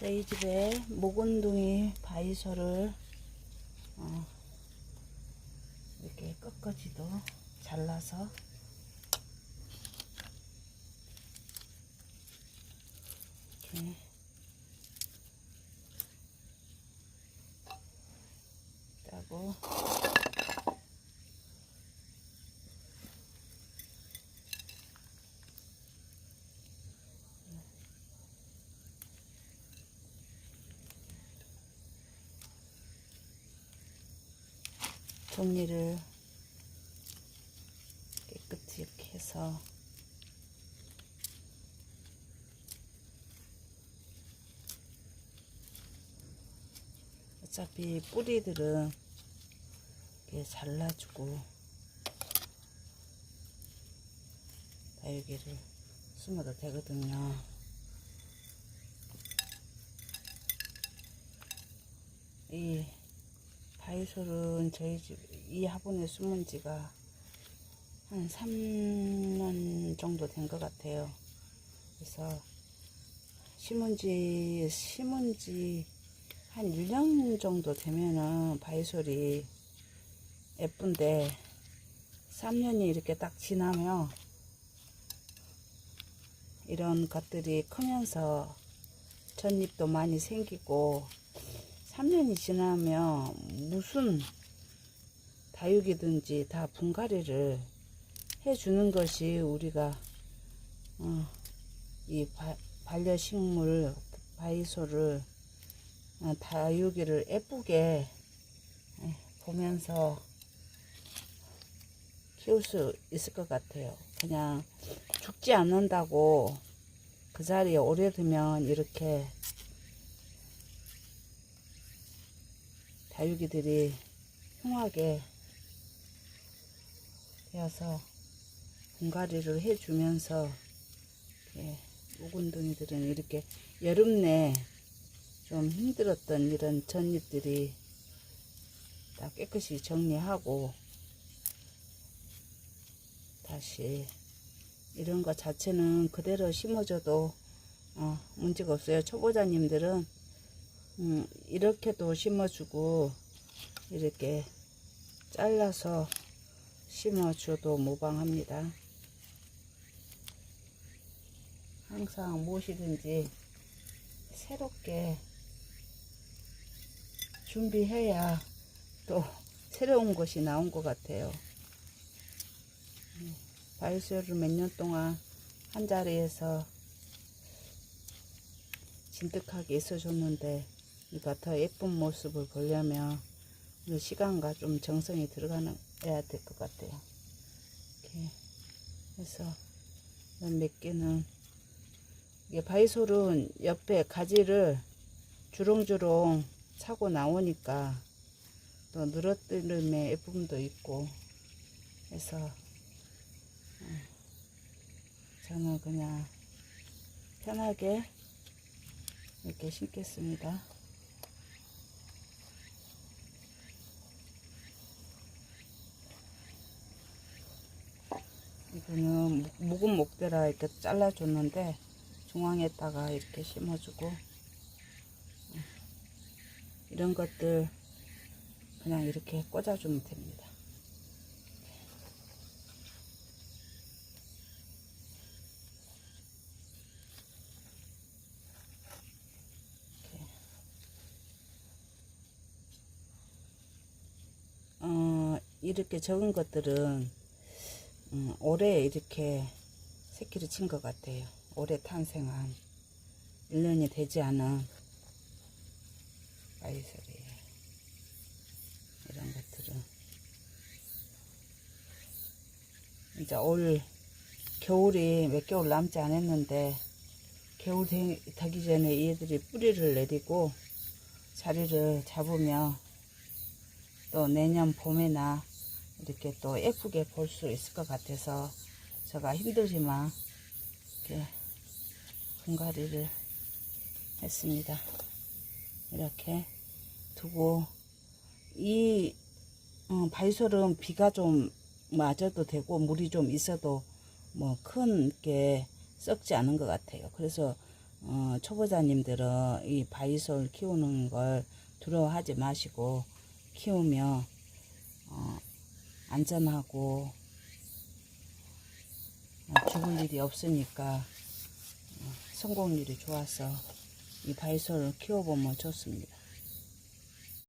저희 집에 목원둥이 바이소를 어, 이렇게 끝까지도 잘라서 이렇게 따고 종이를 깨끗이 이렇게 해서 어차피 뿌리들은 이렇게 잘라주고 다육이를 심어도 되거든요. 이 바이솔은 저희 집 이 화분에 숨은 지가 한 3년 정도 된 것 같아요. 그래서 심은 지, 심은 지 한 1년 정도 되면은 바이솔이 예쁜데 3년이 이렇게 딱 지나면 이런 것들이 크면서 젖잎도 많이 생기고 3년이 지나면 무슨 다육이든지 다 분갈이를 해주는 것이 우리가 어, 이 바, 반려식물 바이소를 어, 다육이를 예쁘게 예, 보면서 키울 수 있을 것 같아요. 그냥 죽지 않는다고 그 자리에 오래 두면 이렇게 다육이들이 흉하게 되어서 분갈이를 해주면서 이렇게 우군둥이들은 이렇게 여름 내좀 힘들었던 이런 젖잎들이 다 깨끗이 정리하고 다시 이런 것 자체는 그대로 심어줘도 어, 문제가 없어요. 초보자님들은 음, 이렇게도 심어주고 이렇게 잘라서 심어줘도 무방합니다. 항상 무엇이든지 새롭게 준비해야 또 새로운 것이 나온 것 같아요. 바이오스를 몇 년 동안 한 자리에서 진득하게 있어줬는데 우리가 더 예쁜 모습을 보려면 시간과 좀 정성이 들어가는 해야 될 것 같아요. 이렇게 해서 몇 개는 이게 바이솔은 옆에 가지를 주렁주렁 차고 나오니까 또 늘어뜨림의 예쁨도 있고 해서 음, 저는 그냥 편하게 이렇게 심겠습니다. 묵- 묵은 목대라 이렇게 잘라줬는데 중앙에다가 이렇게 심어주고 음, 이런 것들 그냥 이렇게 꽂아주면 됩니다. 이렇게. 어, 이렇게 적은 것들은 음, 올해 이렇게 새끼를 친 것 같아요. 올해 탄생한 1년이 되지 않은 아이소리에요. 이런 것들은 이제 올 겨울이 몇 개월 남지 않았는데 겨울 되, 되기 전에 얘들이 뿌리를 내리고 자리를 잡으면 또 내년 봄에나 이렇게 또 예쁘게 볼 수 있을 것 같아서 제가 힘들지만 이렇게 분갈이를 했습니다. 이렇게 두고 이 어, 바이솔은 비가 좀 맞아도 되고 물이 좀 있어도 뭐 큰 게 썩지 않은 것 같아요. 그래서 어, 초보자님들은 이 바이솔 키우는 걸 두려워하지 마시고 키우며 어, 안전하고 어, 죽을 일이 없으니까 어, 성공률이 좋아서 이 바이솔을 키워보면 좋습니다.